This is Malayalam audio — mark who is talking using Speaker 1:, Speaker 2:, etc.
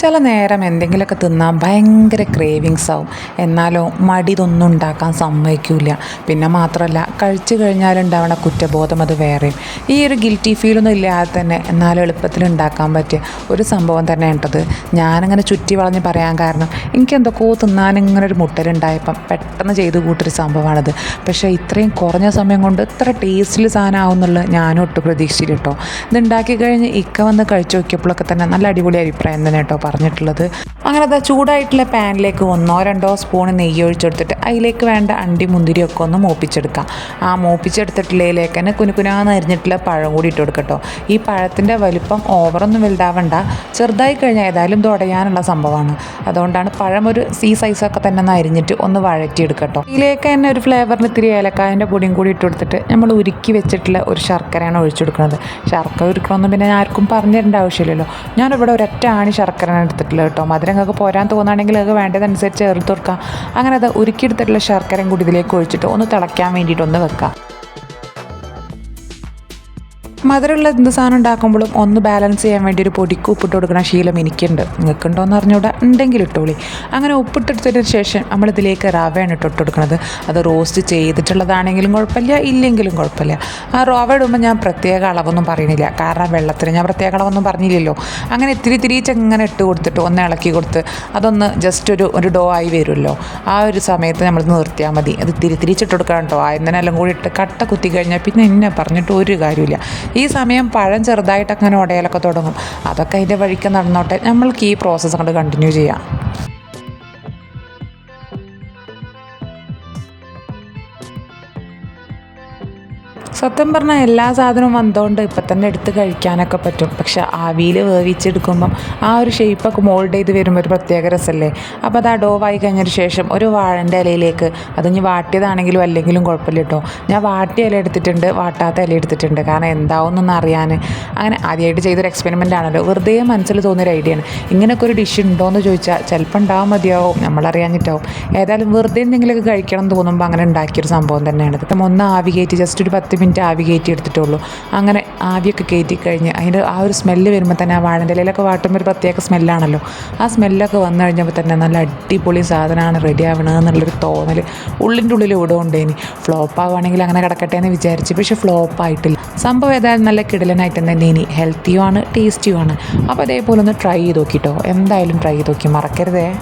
Speaker 1: ചില നേരം എന്തെങ്കിലുമൊക്കെ തിന്നാൻ ഭയങ്കര ക്രേവിങ്സ് ആവും. എന്നാലോ മടി ഇതൊന്നും ഉണ്ടാക്കാൻ സമ്മതിക്കില്ല പിന്നെ മാത്രമല്ല കഴിച്ചു കഴിഞ്ഞാലുണ്ടാവണ കുറ്റബോധം അത് വേറെയും. ഈ ഒരു ഗിൽറ്റി ഫീലൊന്നും ഇല്ലാതെ തന്നെ എന്നാലും എളുപ്പത്തിൽ ഉണ്ടാക്കാൻ പറ്റിയ ഒരു സംഭവം തന്നെ ഉണ്ടത്. ഞാനങ്ങനെ ചുറ്റി വളഞ്ഞ് പറയാൻ കാരണം എനിക്ക് എന്തൊക്കെയോ തിന്നാൻ ഒരു മുട്ടലുണ്ടായപ്പം പെട്ടെന്ന് ചെയ്ത് കൂട്ടൊരു സംഭവമാണത്. പക്ഷേ ഇത്രയും കുറഞ്ഞ സമയം കൊണ്ട് ഇത്ര ടേസ്റ്റിൽ സാധനം എന്നുള്ളത് ഞാനും ഒട്ടും പ്രതീക്ഷിച്ചില്ല കേട്ടോ. ഇത് ഉണ്ടാക്കി കഴിഞ്ഞ് ഇക്ക വന്ന് കഴിച്ചു നോക്കിയപ്പോഴൊക്കെ തന്നെ നല്ല അടിപൊളി അഭിപ്രായം തന്നെ കേട്ടോ പറഞ്ഞിട്ടുള്ളത്. അങ്ങനെ അത് ചൂടായിട്ടുള്ള പാനിലേക്ക് ഒന്നോ രണ്ടോ സ്പൂൺ നെയ്യ് ഒഴിച്ചെടുത്തിട്ട് അതിലേക്ക് വേണ്ട അണ്ടി മുന്തിരിയൊക്കെ ഒന്ന് മൂപ്പിച്ചെടുക്കാം. ആ മൂപ്പിച്ചെടുത്തിട്ടുള്ളതിലേക്ക് തന്നെ കുനുകുനാന്ന് അരിഞ്ഞിട്ടുള്ള പഴം കൂടി ഇട്ട് കൊടുക്കട്ടോ. ഈ പഴത്തിന്റെ വലിപ്പം ഓവറൊന്നും വലുതാവണ്ട. ചെറുതായി കഴിഞ്ഞാൽ ഏതായാലും തുടയാനുള്ള സംഭവമാണ്. അതുകൊണ്ടാണ് പഴം ഒരു സി സൈസൊക്കെ തന്നെ ഒന്ന് അരിഞ്ഞിട്ട് ഒന്ന് വഴറ്റിയെടുക്കട്ടോ. ഇതിലേക്ക് തന്നെ ഒരു ഫ്ലേവറിന് ഇത്തിരി ഏലക്കായന്റെ പൊടിയും കൂടി ഇട്ട് കൊടുത്തിട്ട് നമ്മൾ ഉരുക്കി വെച്ചിട്ടുള്ള ഒരു ശർക്കരയാണ് ഒഴിച്ചു കൊടുക്കുന്നത് ശർക്കര ഉരുക്കണമെന്ന് പിന്നെ ആർക്കും പറഞ്ഞു തരേണ്ട ആവശ്യമില്ലല്ലോ. ഞാനിവിടെ ഒരൊറ്റ ആണി ശർക്കരയാണ് എടുത്തിട്ടുള്ളത് കേട്ടോ. മധുരം നിങ്ങൾക്ക് പോരാൻ തോന്നുകയാണെങ്കിൽ അത് വേണ്ടതനുസരിച്ച് ചേർത്ത് കൊടുക്കാം. അങ്ങനെ അത് ഉരുക്കിയെടുത്തിട്ടുള്ള ശർക്കരയും കൂടി ഇതിലേക്ക് ഒഴിച്ചിട്ട് ഒന്ന് തിളയ്ക്കാൻ വേണ്ടിയിട്ട് ഒന്ന് വെക്കാം. മധുരമുള്ള എന്ത് സാധനം ഉണ്ടാക്കുമ്പോഴും ഒന്ന് ബാലൻസ് ചെയ്യാൻ വേണ്ടി ഒരു പൊടിക്ക് ഉപ്പിട്ട് കൊടുക്കുന്ന ശീലം എനിക്കുണ്ട്. നിങ്ങൾക്കുണ്ടോ എന്ന് അറിഞ്ഞുകൂടാ ഉണ്ടെങ്കിൽ ഇട്ടോളി. അങ്ങനെ ഉപ്പിട്ടെടുത്തതിന് ശേഷം നമ്മൾ ഇതിലേക്ക് റവയാണ് ഇട്ട് കൊടുക്കുന്നത്. അത് റോസ്റ്റ് ചെയ്തിട്ടുള്ളതാണെങ്കിലും കുഴപ്പമില്ല ഇല്ലെങ്കിലും കുഴപ്പമില്ല. ആ റവ ഇടുമ്പോൾ ഞാൻ പ്രത്യേക അളവൊന്നും പറയുന്നില്ല. കാരണം വെള്ളത്തിന് ഞാൻ പ്രത്യേക അളവൊന്നും പറഞ്ഞില്ലല്ലോ. അങ്ങനെ ഇത്തിരി തിരിച്ച് ഇങ്ങനെ ഇട്ട് കൊടുത്തിട്ട് ഒന്ന് ഇളക്കി കൊടുത്ത് അതൊന്ന് ജസ്റ്റ് ഒരു ഒരു ഡോ ആയി വരുമല്ലോ. ആ ഒരു സമയത്ത് നമ്മൾ നിർത്തിയാൽ മതി. അത് തിരി തിരിച്ചിട്ട് കൊടുക്കണം കേട്ടോ. ആദ്യം കൂടി ഇട്ട് കട്ട കുത്തി കഴിഞ്ഞാൽ പിന്നെ എന്നെ പറഞ്ഞിട്ട് ഒരു കാര്യമില്ല ഈ സമയം പഴം ചെറുതായിട്ടങ്ങനെ ഉടയലൊക്കെ തുടങ്ങും. അതൊക്കെ അതിന്റെ വഴിക്ക് നടന്നോട്ടെ. നമ്മൾക്ക് ഈ പ്രോസസ്സ് അങ്ങോട്ട് കണ്ടിന്യൂ ചെയ്യാം. സത്യം പറഞ്ഞാൽ എല്ലാ സാധനവും വന്നതുകൊണ്ട് ഇപ്പം തന്നെ എടുത്ത് കഴിക്കാനൊക്കെ പറ്റും. പക്ഷെ ആവിയിൽ വേവിച്ചെടുക്കുമ്പം ആ ഒരു ഷേപ്പൊക്കെ മോൾഡ് ചെയ്ത് വരുമ്പോൾ ഒരു പ്രത്യേക രസമല്ലേ അപ്പോൾ അത് ഡോവായി കഴിഞ്ഞതിന് ശേഷം ഒരു വാഴന്റെ ഇലയിലേക്ക് അത് ഇനി വാട്ടിയതാണെങ്കിലും അല്ലെങ്കിലും കുഴപ്പമില്ല കേട്ടോ ഞാൻ വാട്ടിയ ഇല എടുത്തിട്ടുണ്ട് വാട്ടാത്ത ഇല എടുത്തിട്ടുണ്ട്. കാരണം എന്താവുന്നൊന്ന് അറിയാൻ അങ്ങനെ ആദ്യമായിട്ട് ചെയ്തൊരു എക്സ്പെരിമെന്റ് ആണല്ലോ. വെറുതെ മനസ്സിൽ തോന്നിയൊരു ഐഡിയ ആണ്. ഇങ്ങനെയൊക്കെ ഒരു ഡിഷ് ഉണ്ടോ എന്ന് ചോദിച്ചാൽ ചിലപ്പോൾ ഉണ്ടാവും മതിയാവും. നമ്മളറിയാഞ്ഞിട്ടാവും. ഏതായാലും വെറുതെ എന്തെങ്കിലുമൊക്കെ കഴിക്കണം എന്ന് തോന്നുമ്പോൾ അങ്ങനെ ഉണ്ടാക്കിയൊരു സംഭവം തന്നെയാണ്. ഇപ്പം ഒന്ന് കയറ്റി ജസ്റ്റ് ഒരു പത്ത് മിനിറ്റ് ആവി കയറ്റി എടുത്തിട്ടുള്ളൂ. അങ്ങനെ ആവിയൊക്കെ കയറ്റി കഴിഞ്ഞ് അതിന്റെ ആ ഒരു സ്മെല്ല് വരുമ്പോൾ തന്നെ ആ വാഴന്റെ ഇലയിലൊക്കെ വാട്ടുമ്പോൾ ഒരു പ്രത്യേക സ്മെല്ലാണല്ലോ ആ സ്മെല്ലൊക്കെ വന്നു കഴിഞ്ഞപ്പോൾ തന്നെ നല്ല അടിപൊളി സാധനമാണ് റെഡി ആവണമെന്നുള്ളൊരു തോന്നൽ ഉള്ളിന്റെ ഉള്ളിൽ ഉണ്ടേനി. ഫ്ലോപ്പ് ആവുകയാണെങ്കിൽ അങ്ങനെ കിടക്കട്ടെ എന്ന് വിചാരിച്ചു പക്ഷേ ഫ്ലോപ്പ് ആയിട്ടില്ല. സംഭവം ഏതായാലും നല്ല കിടലനായിട്ട് തന്നെ ഇനി ഹെൽത്തിയുമാണ് ടേസ്റ്റിയുമാണ് അപ്പോൾ അതേപോലെ ഒന്ന് ട്രൈ ചെയ്ത് നോക്കിട്ടോ. എന്തായാലും ട്രൈ ചെയ്ത് നോക്കി മറക്കരുതേ.